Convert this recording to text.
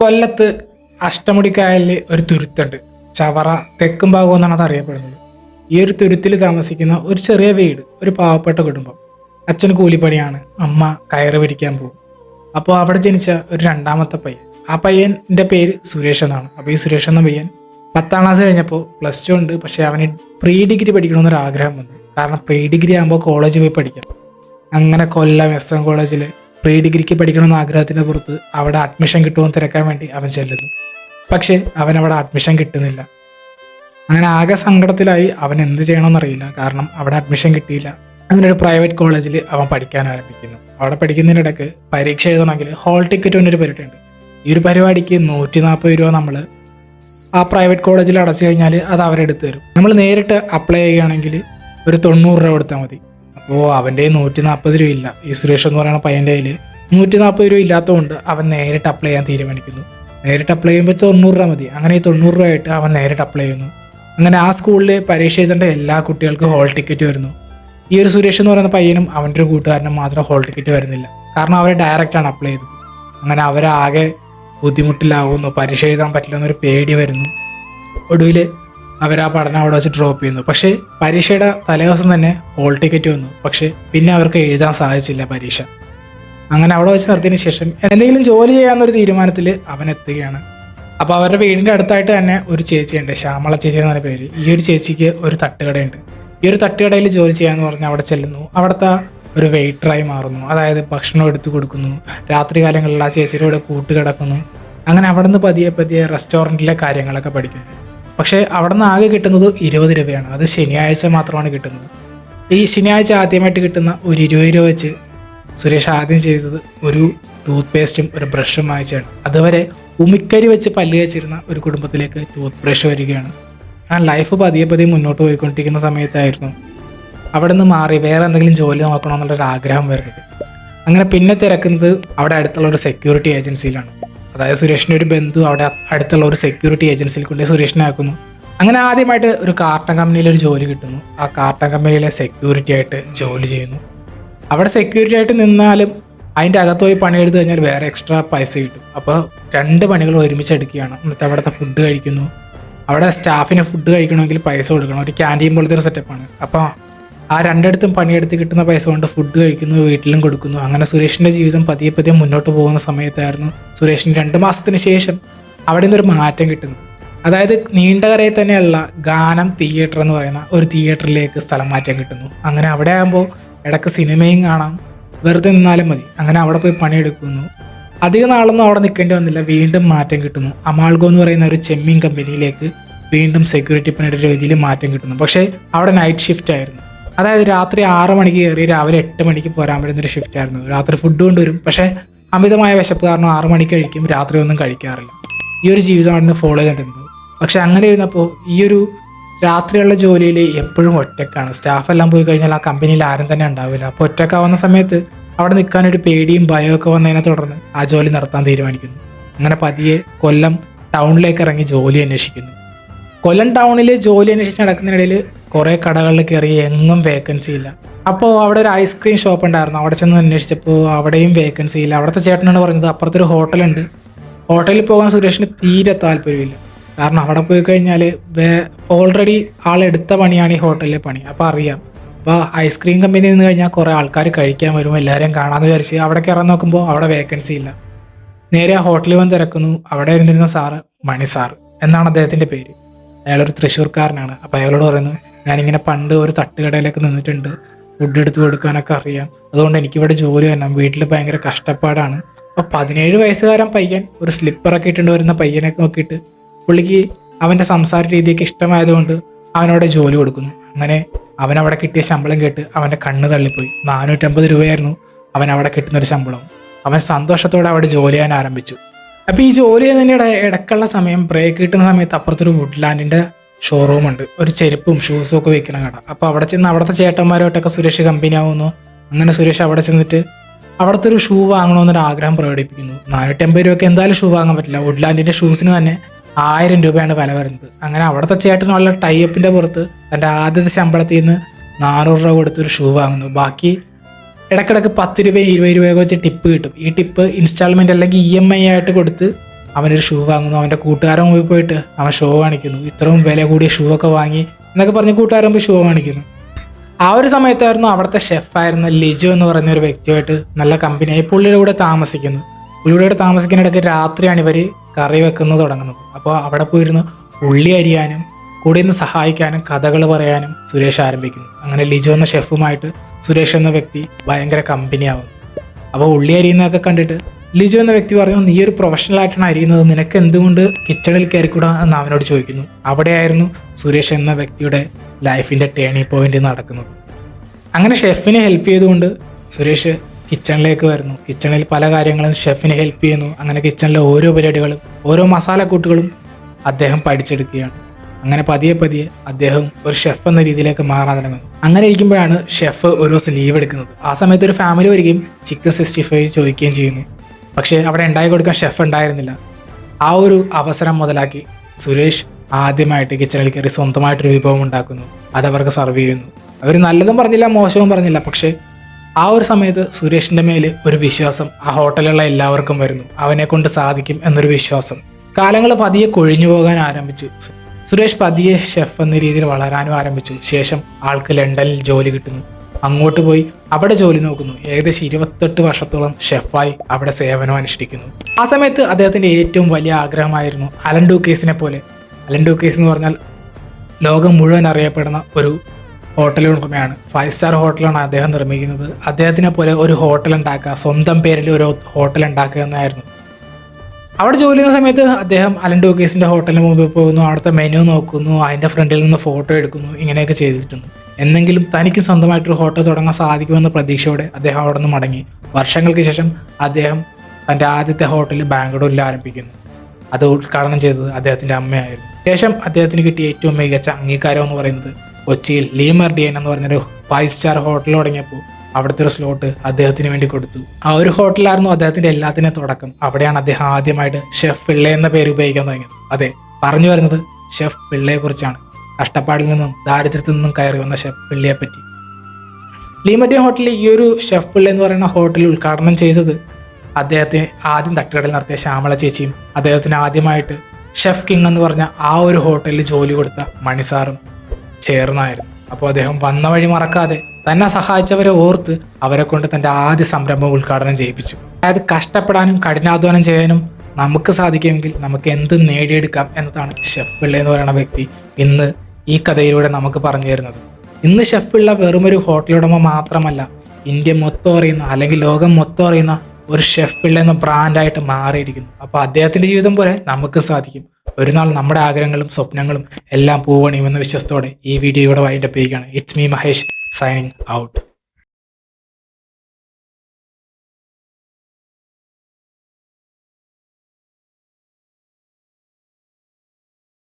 കൊല്ലത്ത് അഷ്ടമുടിക്കായലിൽ ഒരു തുരുത്തുണ്ട്. ചവറ തെക്കും ഭാഗം എന്നാണ് അത് അറിയപ്പെടുന്നത്. ഈ ഒരു തുരുത്തിൽ താമസിക്കുന്ന ഒരു ചെറിയ വീട് ഒരു പാവപ്പെട്ട കുടുംബം. അച്ഛൻ കൂലിപ്പണിയാണ് അമ്മ കയറ് പിടിക്കാൻ പോകും. അപ്പോൾ അവിടെ ജനിച്ച ഒരു രണ്ടാമത്തെ പയ്യൻ. ആ പയ്യന്റെ പേര് സുരേഷ് എന്നാണ്. അപ്പോൾ ഈ സുരേഷ് എന്ന പയ്യൻ പത്താം ക്ലാസ് കഴിഞ്ഞപ്പോൾ പ്ലസ് ടു ഉണ്ട്. പക്ഷേ അവന് പ്രീ ഡിഗ്രി പഠിക്കണമെന്നൊരു ആഗ്രഹം വന്നു. കാരണം പ്രീ ഡിഗ്രി ആകുമ്പോൾ കോളേജിൽ പോയി പഠിക്കാം. അങ്ങനെ കൊല്ലം എസ് എം കോളേജിൽ പ്രീ ഡിഗ്രിക്ക് പഠിക്കണമെന്ന ആഗ്രഹത്തിന്റെ പുറത്ത് അവിടെ അഡ്മിഷൻ കിട്ടുമെന്ന് തിരക്കാൻ വേണ്ടി അവൻ ചെല്ലുന്നു. പക്ഷേ അവൻ അവിടെ അഡ്മിഷൻ കിട്ടുന്നില്ല. അങ്ങനെ ആകെ സങ്കടത്തിലായി അവൻ എന്ത് ചെയ്യണമെന്നറിയില്ല. കാരണം അവിടെ അഡ്മിഷൻ കിട്ടിയില്ല. അങ്ങനെ ഒരു പ്രൈവറ്റ് കോളേജിൽ അവൻ പഠിക്കാൻ ആരംഭിക്കുന്നു. അവിടെ പഠിക്കുന്നതിനിടയ്ക്ക് പരീക്ഷ എഴുതണമെങ്കിൽ ഹോൾ ടിക്കറ്റ് എന്നൊരു പരിപാടി ഉണ്ട് ഈ ഒരു പരിപാടിക്ക് നൂറ്റി നാൽപ്പത് രൂപ നമ്മൾ ആ പ്രൈവറ്റ് കോളേജിൽ അടച്ചു കഴിഞ്ഞാൽ അത് അവരെടുത്ത് തരും. നമ്മൾ നേരിട്ട് അപ്ലൈ ചെയ്യുകയാണെങ്കിൽ ഒരു തൊണ്ണൂറ് രൂപ കൊടുത്താൽ മതി. അപ്പോൾ അവന്റെ നൂറ്റി നാൽപ്പത് രൂപ ഇല്ല. ഈ സുരേഷ് എന്ന് പറയുന്ന പയ്യന്റെ കയ്യിൽ നൂറ്റി നാൽപ്പത് രൂപ ഇല്ലാത്തതുകൊണ്ട് അവൻ നേരിട്ട് അപ്ലൈ ചെയ്യാൻ തീരുമാനിക്കുന്നു. നേരിട്ട് അപ്ലൈ ചെയ്യുമ്പോൾ തൊണ്ണൂറ് രൂപ മതി. അങ്ങനെ ഈ തൊണ്ണൂറ് രൂപ ആയിട്ട് അവൻ നേരിട്ട് അപ്ലൈ ചെയ്യുന്നു. അങ്ങനെ ആ സ്കൂളിൽ പരീക്ഷ എഴുതേണ്ട എല്ലാ കുട്ടികൾക്കും ഹോൾ ടിക്കറ്റ് വരുന്നു. ഈ ഒരു സുരേഷ് എന്ന് പറയുന്ന പയ്യനും അവന്റെ ഒരു കൂട്ടുകാരനും മാത്രം ഹോൾ ടിക്കറ്റ് വരുന്നില്ല. കാരണം അവർ ഡയറക്റ്റാണ് അപ്ലൈ ചെയ്തത്. അങ്ങനെ അവരാകെ ബുദ്ധിമുട്ടിലാവുന്നു. പരീക്ഷ എഴുതാൻ പറ്റില്ല എന്നൊരു പേടി വരുന്നു. ഒടുവിൽ അവർ ആ പഠനം അവിടെ വെച്ച് ഡ്രോപ്പ് ചെയ്യുന്നു. പക്ഷേ പരീക്ഷയുടെ തലേദിവസം തന്നെ ഹോൾ ടിക്കറ്റ് വന്നു. പക്ഷേ പിന്നെ അവർക്ക് എഴുതാൻ സാധിച്ചില്ല പരീക്ഷ. അങ്ങനെ അവിടെ വെച്ച് നിർത്തിയതിന് ശേഷം എന്തെങ്കിലും ജോലി ചെയ്യാമെന്നൊരു തീരുമാനത്തിൽ അവൻ എത്തുകയാണ്. അപ്പോൾ അവരുടെ വീടിന്റെ അടുത്തായിട്ട് തന്നെ ഒരു ചേച്ചിയുണ്ട്. ശ്യാമള ചേച്ചി എന്നാണ് പേര്. ഈ ഒരു ചേച്ചിക്ക് ഒരു തട്ടുകടയുണ്ട്. ഈ ഒരു തട്ടുകടയിൽ ജോലി ചെയ്യാമെന്ന് പറഞ്ഞ് അവിടെ ചെല്ലുന്നു. അവിടുത്തെ ഒരു വെയിറ്ററായി മാറുന്നു. അതായത് ഭക്ഷണം എടുത്തു കൊടുക്കുന്നു. രാത്രി കാലങ്ങളിൽ ആ ചേച്ചിയുടെ കൂടെ കൂട്ട് കിടക്കുന്നു അങ്ങനെ അവിടെ നിന്ന് പതിയെ പതിയെ റെസ്റ്റോറന്റിലെ കാര്യങ്ങളൊക്കെ പഠിക്കുന്നു. പക്ഷേ അവിടെ നിന്ന് ആകെ കിട്ടുന്നത് ഇരുപത് രൂപയാണ്. അത് ശനിയാഴ്ച മാത്രമാണ് കിട്ടുന്നത്. ഈ ശനിയാഴ്ച ആദ്യമായിട്ട് കിട്ടുന്ന ഒരു ഇരുപത് രൂപ വെച്ച് സുരേഷ് ആദ്യം ചെയ്തത് ഒരു ടൂത്ത് പേസ്റ്റും ഒരു ബ്രഷും വാങ്ങിച്ചാണ് അതുവരെ ഉമിക്കരി വെച്ച് പല്ല് വെച്ചിരുന്ന ഒരു കുടുംബത്തിലേക്ക് ടൂത്ത് ബ്രഷ് വരികയാണ്. ആ ലൈഫ് പതിയെ പതിയെ മുന്നോട്ട് പോയിക്കൊണ്ടിരിക്കുന്ന സമയത്തായിരുന്നു. അവിടെ നിന്ന് മാറി വേറെ എന്തെങ്കിലും ജോലി നോക്കണമെന്നുള്ളൊരു ആഗ്രഹം വരുന്നത്. അങ്ങനെ പിന്നെ തിരക്കുന്നത് അവിടെ അടുത്തുള്ള ഒരു സെക്യൂരിറ്റി ഏജൻസിയിലാണ് അതായത് സുരേഷിന്റെ ഒരു ബന്ധു അവിടെ അടുത്തുള്ള ഒരു സെക്യൂരിറ്റി ഏജൻസിയിൽ കൊണ്ട് സുരേഷിനെ ആക്കുന്നു. അങ്ങനെ ആദ്യമായിട്ട് ഒരു കാർട്ടൺ കമ്പനിയിൽ ഒരു ജോലി കിട്ടുന്നു. ആ കാർട്ടൺ കമ്പനിയിലെ സെക്യൂരിറ്റി ആയിട്ട് ജോലി ചെയ്യുന്നു. അവിടെ സെക്യൂരിറ്റി ആയിട്ട് നിന്നാലും അതിന്റെ അകത്ത് പോയി പണിയെടുത്ത് കഴിഞ്ഞാൽ വേറെ എക്സ്ട്രാ പൈസ കിട്ടും. അപ്പോൾ രണ്ട് പണികൾ ഒരുമിച്ച് എടുക്കുകയാണ്. എന്നിട്ട് അവിടുത്തെ ഫുഡ് കഴിക്കുന്നു. അവിടെ സ്റ്റാഫിന് ഫുഡ് കഴിക്കണമെങ്കിൽ പൈസ കൊടുക്കണം. ഒരു ക്യാന്റീൻ പോലത്തെ ഒരു സെറ്റപ്പാണ് അപ്പോൾ ആ രണ്ടിടത്തും പണിയെടുത്ത് കിട്ടുന്ന പൈസ കൊണ്ട് ഫുഡ് കഴിക്കുന്നു വീട്ടിലും കൊടുക്കുന്നു. അങ്ങനെ സുരേഷിന്റെ ജീവിതം പതിയെ പതിയെ മുന്നോട്ട് പോകുന്ന സമയത്തായിരുന്നു സുരേഷിന് രണ്ട് മാസത്തിന് ശേഷം അവിടെ നിന്നൊരു മാറ്റം കിട്ടുന്നു അതായത് നീണ്ടകരയിൽ തന്നെയുള്ള ഗാനം തിയേറ്റർ എന്ന് പറയുന്ന ഒരു തിയേറ്ററിലേക്ക് സ്ഥലം മാറ്റം കിട്ടുന്നു. അങ്ങനെ അവിടെ ആകുമ്പോൾ ഇടയ്ക്ക് സിനിമയും കാണാം വെറുതെ നിന്നാലും മതി. അങ്ങനെ അവിടെ പോയി പണിയെടുക്കുന്നു. അധിക നാളൊന്നും അവിടെ നിൽക്കേണ്ടി വന്നില്ല. വീണ്ടും മാറ്റം കിട്ടുന്നു. അമാൾഗോ എന്ന് പറയുന്ന ഒരു ചെമ്മീൻ കമ്പനിയിലേക്ക് വീണ്ടും സെക്യൂരിറ്റി പണിയുടെ രീതിയിൽ മാറ്റം കിട്ടുന്നു. പക്ഷേ അവിടെ നൈറ്റ് ഷിഫ്റ്റ് ആയിരുന്നു. അതായത് രാത്രി ആറ് മണിക്ക് കയറി രാവിലെ എട്ട് മണിക്ക് പോരാൻ പറ്റുന്ന ഒരു ഷിഫ്റ്റ് ആയിരുന്നു. രാത്രി ഫുഡ് കൊണ്ടുവരും പക്ഷേ അമിതമായ വിശപ്പ് കാരണം ആറ് മണിക്ക് കഴിക്കും രാത്രി ഒന്നും കഴിക്കാറില്ല. ഈ ഒരു ജീവിതമാണ് ഫോളോ ചെയ്തിരുന്നത് പക്ഷെ അങ്ങനെ ഇരുന്നപ്പോൾ ഈ ഒരു രാത്രിയുള്ള ജോലിയിൽ എപ്പോഴും ഒറ്റക്കാണ്. സ്റ്റാഫ് എല്ലാം പോയി കഴിഞ്ഞാൽ ആ കമ്പനിയിൽ ആരും തന്നെ ഉണ്ടാവില്ല. അപ്പോൾ ഒറ്റക്കാവുന്ന സമയത്ത് അവിടെ നിൽക്കാൻ ഒരു പേടിയും ഭയവും ഒക്കെ വന്നതിനെ തുടർന്ന് ആ ജോലി നടത്താൻ തീരുമാനിക്കുന്നു. അങ്ങനെ പതിയെ കൊല്ലം ടൗണിലേക്ക് ഇറങ്ങി ജോലി അന്വേഷിക്കുന്നു. കൊല്ലം ടൗണിൽ ജോലി അന്വേഷിച്ച് നടക്കുന്നതിനിടയിൽ കുറേ കടകളിൽ കയറി എങ്ങും വേക്കൻസി ഇല്ല. അപ്പോൾ അവിടെ ഒരു ഐസ്ക്രീം ഷോപ്പ് ഉണ്ടായിരുന്നു. അവിടെ ചെന്ന് അന്വേഷിച്ചപ്പോൾ അവിടെയും വേക്കൻസി ഇല്ല. അവിടുത്തെ ചേട്ടനാണ് പറഞ്ഞത് അപ്പുറത്തൊരു ഹോട്ടലുണ്ട് ഹോട്ടലിൽ പോകാൻ സുരേഷിന് തീരെ താല്പര്യമില്ല. കാരണം അവിടെ പോയി കഴിഞ്ഞാൽ ഓൾറെഡി ആളെടുത്ത പണിയാണ് ഈ ഹോട്ടലിലെ പണി. അപ്പോൾ അറിയാം. അപ്പോൾ ഐസ്ക്രീം കമ്പനി നിന്ന് കഴിഞ്ഞാൽ കുറേ ആൾക്കാർ കഴിക്കാൻ വരും എല്ലാവരെയും കാണാമെന്ന് വിചാരിച്ച് അവിടെ കയറാൻ നോക്കുമ്പോൾ അവിടെ വേക്കൻസി ഇല്ല. നേരെ ആ ഹോട്ടലിൽ വന്ന് തിരക്കുന്നു. അവിടെ ഇരുന്നിരുന്ന സാറ് മണി സാറ് എന്നാണ് അദ്ദേഹത്തിന്റെ പേര്. അയാളൊരു തൃശ്ശൂർക്കാരനാണ്. അപ്പോൾ അയാളോട് പറയുന്നു ഞാനിങ്ങനെ പണ്ട് ഒരു തട്ടുകടയിലൊക്കെ നിന്നിട്ടുണ്ട്. ഫുഡ് എടുത്ത് കൊടുക്കാനൊക്കെ അറിയാം. അതുകൊണ്ട് എനിക്കിവിടെ ജോലി തന്നെ. വീട്ടിൽ ഭയങ്കര കഷ്ടപ്പാടാണ്. അപ്പോൾ പതിനേഴ് വയസ്സുകാരൻ പയ്യൻ ഒരു സ്ലിപ്പറൊക്കെ ഇട്ടുണ്ട് വരുന്ന പയ്യനൊക്കെ നോക്കിയിട്ട് പുള്ളിക്ക് അവന്റെ സംസാര രീതിയൊക്കെ ഇഷ്ടമായതുകൊണ്ട് അവനവിടെ ജോലി കൊടുക്കുന്നു. അങ്ങനെ അവൻ അവിടെ കിട്ടിയ ശമ്പളം കേട്ട് അവന്റെ കണ്ണ് തള്ളിപ്പോയി. നാനൂറ്റമ്പത് രൂപയായിരുന്നു അവൻ അവിടെ കിട്ടുന്ന ഒരു ശമ്പളം. അവൻ സന്തോഷത്തോടെ അവിടെ ജോലി ചെയ്യാൻ ആരംഭിച്ചു. അപ്പോൾ ഈ ജോലി ചെയ്യുന്നതിന്റെ ഇടയ്ക്കുള്ള സമയം ബ്രേക്ക് കിട്ടുന്ന സമയത്ത് അപ്പുറത്തൊരു വുഡ്ലാൻഡിന്റെ ഷോറൂം ഉണ്ട്. ഒരു ചെരുപ്പും ഷൂസും ഒക്കെ വെക്കുന്ന കട. അപ്പോൾ അവിടെ ചെന്ന് അവിടുത്തെ ചേട്ടന്മാരുമായിട്ടൊക്കെ സുരേഷ് കമ്പനി ആവുന്നു. അങ്ങനെ സുരേഷ് അവിടെ ചെന്നിട്ട് അവിടുത്തെ ഒരു ഷൂ വാങ്ങണമെന്നൊരു ആഗ്രഹം പ്രകടിപ്പിക്കുന്നു. നാനൂറ്റമ്പത് രൂപയ്ക്ക് എന്തായാലും ഷൂ വാങ്ങാൻ പറ്റില്ല. വുഡ്ലാൻഡിന്റെ ഷൂസിന് തന്നെ ആയിരം രൂപയാണ് വില വരുന്നത്. അങ്ങനെ അവിടുത്തെ ചേട്ടനുള്ള ടൈപ്പിന്റെ പുറത്ത് തന്റെ ആദ്യത്തെ ശമ്പളത്തിൽ നിന്ന് നാനൂറ് രൂപ കൊടുത്തൊരു ഷൂ വാങ്ങുന്നു. ബാക്കി ഇടക്കിടക്ക് പത്ത് രൂപ ഇരുപത് രൂപയൊക്കെ വെച്ച് ടിപ്പ് കിട്ടും. ഈ ടിപ്പ് ഇൻസ്റ്റാൾമെന്റ് അല്ലെങ്കിൽ ഇ എം ഐ ആയിട്ട് കൊടുത്ത് അവനൊരു ഷൂ വാങ്ങുന്നു. അവന്റെ കൂട്ടുകാരൻ പോയി പോയിട്ട് അവൻ ഷോ കാണിക്കുന്നു. ഇത്രയും വില കൂടിയ ഷൂ ഒക്കെ വാങ്ങി എന്നൊക്കെ പറഞ്ഞ് കൂട്ടുകാരൻ പോയി ഷൂ കാണിക്കുന്നു. ആ ഒരു സമയത്തായിരുന്നു അവിടുത്തെ ഷെഫായിരുന്ന ലിജു എന്ന് പറയുന്ന ഒരു വ്യക്തിയുമായിട്ട് നല്ല കമ്പനിയായി പുള്ളിയുടെ കൂടെ താമസിക്കുന്നു. പുള്ളിയുടെ കൂടെ താമസിക്കുന്നിടയ്ക്ക് രാത്രിയാണ് ഇവർ കറി വെക്കുന്നത് തുടങ്ങുന്നത്. അപ്പോൾ അവിടെ പോയിരുന്നു ഉള്ളി അരിയാനും കൂടെ നിന്ന് സഹായിക്കാനും കഥകൾ പറയാനും സുരേഷ് ആരംഭിക്കുന്നു. അങ്ങനെ ലിജോ എന്ന ഷെഫുമായിട്ട് സുരേഷ് എന്ന വ്യക്തി ഭയങ്കര കമ്പനിയാവുന്നു അപ്പോൾ ഉള്ളി അരിയുന്നതൊക്കെ കണ്ടിട്ട് ലിജോ എന്ന വ്യക്തി പറഞ്ഞു നീ ഒരു പ്രൊഫഷണൽ ആയിട്ടാണ് അരിയുന്നത്. നിനക്ക് എന്തുകൊണ്ട് കിച്ചണിൽ കയറിക്കൂടാ? എന്ന് അവനോട് ചോദിക്കുന്നു. അവിടെയായിരുന്നു സുരേഷ് എന്ന വ്യക്തിയുടെ ലൈഫിന്റെ ടേണിംഗ് പോയിന്റ് നടക്കുന്നത്. അങ്ങനെ ഷെഫിനെ ഹെൽപ്പ് ചെയ്തുകൊണ്ട് സുരേഷ് കിച്ചണിലേക്ക് വരുന്നു. കിച്ചണിൽ പല കാര്യങ്ങളും ഷെഫിനെ ഹെൽപ്പ് ചെയ്യുന്നു. അങ്ങനെ കിച്ചണിലെ ഓരോ പരിപാടികളും ഓരോ മസാലക്കൂട്ടുകളും അദ്ദേഹം പഠിച്ചെടുക്കുകയാണ്. അങ്ങനെ പതിയെ പതിയെ അദ്ദേഹം ഒരു ഷെഫ് എന്ന രീതിയിലേക്ക് മാറാൻ തുടങ്ങുന്നു. അങ്ങനെ ഇരിക്കുമ്പോഴാണ് ഷെഫ് ഒരു ദിവസം ലീവ് എടുക്കുന്നത്. ആ സമയത്ത് ഒരു ഫാമിലി വരികയും ചിക്കൻ സിക്സ്റ്റി ഫൈവ് ചോദിക്കുകയും ചെയ്യുന്നു. പക്ഷേ അവിടെ ഉണ്ടാക്കി കൊടുക്കാൻ ഷെഫ് ഉണ്ടായിരുന്നില്ല. ആ ഒരു അവസരം മുതലാക്കി സുരേഷ് ആദ്യമായിട്ട് കിച്ചണിൽ കയറി സ്വന്തമായിട്ടൊരു വിഭവം ഉണ്ടാക്കുന്നു. അതവർക്ക് സർവ് ചെയ്യുന്നു. അവർ നല്ലതും പറഞ്ഞില്ല മോശവും പറഞ്ഞില്ല. പക്ഷേ ആ ഒരു സമയത്ത് സുരേഷിന്റെ മേൽ ഒരു വിശ്വാസം ആ ഹോട്ടലിലുള്ള എല്ലാവർക്കും വരുന്നു. അവനെ കൊണ്ട് സാധിക്കും എന്നൊരു വിശ്വാസം. കാലങ്ങൾ പതിയെ കൊഴിഞ്ഞു പോകാൻ ആരംഭിച്ചു. സുരേഷ് പതിയെ ഷെഫ് എന്ന രീതിയിൽ വളരാനും ആരംഭിച്ചു. ശേഷം ആൾക്ക് ലണ്ടനിൽ ജോലി കിട്ടുന്നു. അങ്ങോട്ട് പോയി അവിടെ ജോലി നോക്കുന്നു. ഏകദേശം ഇരുപത്തെട്ട് വർഷത്തോളം ഷെഫായി അവിടെ സേവനം അനുഷ്ഠിക്കുന്നു. ആ സമയത്ത് അദ്ദേഹത്തിന്റെ ഏറ്റവും വലിയ ആഗ്രഹമായിരുന്നു അലൻ ഡൂക്കേസിനെ പോലെ. അലൻ ഡൂക്കേസ് എന്ന് പറഞ്ഞാൽ ലോകം മുഴുവൻ അറിയപ്പെടുന്ന ഒരു ഹോട്ടൽ ഉടമയാണ്. ഫൈവ് സ്റ്റാർ ഹോട്ടലാണ് അദ്ദേഹം നിർമ്മിക്കുന്നത്. അദ്ദേഹത്തിനെ പോലെ ഒരു ഹോട്ടൽ ഉണ്ടാക്കുക സ്വന്തം പേരിൽ ഒരു ഹോട്ടൽ ഉണ്ടാക്കുക എന്നായിരുന്നു. അവിടെ ജോലി ചെയ്യുന്ന സമയത്ത് അദ്ദേഹം അലൻ ഡോക്കേസിന്റെ ഹോട്ടലിന് മുമ്പിൽ പോകുന്നു അവിടുത്തെ മെനു നോക്കുന്നു അതിന്റെ ഫ്രണ്ടിൽ നിന്ന് ഫോട്ടോ എടുക്കുന്നു ഇങ്ങനെയൊക്കെ ചെയ്തിട്ടുണ്ട്. എന്നെങ്കിലും തനിക്ക് സ്വന്തമായിട്ടൊരു ഹോട്ടൽ തുടങ്ങാൻ സാധിക്കുമെന്ന പ്രതീക്ഷയോടെ അദ്ദേഹം അവിടെ നിന്ന് മടങ്ങി. വർഷങ്ങൾക്ക് ശേഷം അദ്ദേഹം തന്റെ ആദ്യത്തെ ഹോട്ടൽ ബാംഗ്ലൂരിൽ ആരംഭിക്കുന്നു. അത് ഉദ്ഘാടനം ചെയ്തത് അദ്ദേഹത്തിന്റെ അമ്മയായിരുന്നു. ശേഷം അദ്ദേഹത്തിന് കിട്ടിയ ഏറ്റവും മികച്ച അംഗീകാരം എന്ന് പറയുന്നത് കൊച്ചിയിൽ ലീമർഡിയൻ എന്ന് പറഞ്ഞൊരു ഫൈവ് സ്റ്റാർ ഹോട്ടൽ തുടങ്ങിയപ്പോൾ അവിടുത്തെ ഒരു സ്ലോട്ട് അദ്ദേഹത്തിന് വേണ്ടി കൊടുത്തു. ആ ഒരു ഹോട്ടലായിരുന്നു അദ്ദേഹത്തിന്റെ എല്ലാത്തിനും തുടക്കം. അവിടെയാണ് അദ്ദേഹം ആദ്യമായിട്ട് ഷെഫ് പിള്ള എന്ന പേര് ഉപയോഗിക്കാൻ തുടങ്ങിയത്. അതെ പറഞ്ഞു വരുന്നത് ഷെഫ് പിള്ളയെ കുറിച്ചാണ്. കഷ്ടപ്പാടിൽ നിന്നും ദാരിദ്ര്യത്തിൽ നിന്നും കയറി വന്ന ഷെഫ് പിള്ളയെ പറ്റി. ലീമറ്റി ഹോട്ടലിൽ ഈ ഒരു ഷെഫ് പിള്ള എന്ന് പറയുന്ന ഹോട്ടൽ ഉദ്ഘാടനം ചെയ്തത് അദ്ദേഹത്തെ ആദ്യം തട്ടുകടയിൽ നടത്തിയ ശ്യാമള ചേച്ചിയും അദ്ദേഹത്തിന് ആദ്യമായിട്ട് ഷെഫ് കിങ് എന്ന് പറഞ്ഞ ആ ഒരു ഹോട്ടലിൽ ജോലി കൊടുത്ത മണിസാറും ചേർന്നായിരുന്നു. അപ്പോൾ അദ്ദേഹം വന്ന വഴി മറക്കാതെ തന്നെ സഹായിച്ചവരെ ഓർത്ത് അവരെ കൊണ്ട് തന്റെ ആദ്യ സംരംഭം ഉദ്ഘാടനം ചെയ്യിപ്പിച്ചു. അതായത് കഷ്ടപ്പെടാനും കഠിനാധ്വാനം ചെയ്യാനും നമുക്ക് സാധിക്കുമെങ്കിൽ നമുക്ക് എന്ത് നേടിയെടുക്കാം എന്നതാണ് ഷെഫ് പിള്ള എന്ന് പറയുന്ന വ്യക്തി ഇന്ന് ഈ കഥയിലൂടെ നമുക്ക് പറഞ്ഞു തരുന്നത്. ഇന്ന് ഷെഫ് പിള്ള വെറുമൊരു ഹോട്ടലുടമ മാത്രമല്ല ഇന്ത്യ മൊത്തം അറിയുന്ന അല്ലെങ്കിൽ ലോകം മൊത്തം അറിയുന്ന ഒരു ഷെഫ് പിള്ള എന്ന ബ്രാൻഡായിട്ട് മാറിയിരിക്കുന്നു. അപ്പോൾ അദ്ദേഹത്തിന്റെ ജീവിതം പോലെ നമുക്ക് സാധിക്കും. ഒരു നാൾ നമ്മുടെ ആഗ്രഹങ്ങളും സ്വപ്നങ്ങളും എല്ലാം പൂവണിയുമെന്ന വിശ്വസത്തോടെ ഈ വീഡിയോയുടെ വൈൻഡപ്പ് ചെയ്യുകയാണ്. It's me Mahesh signing out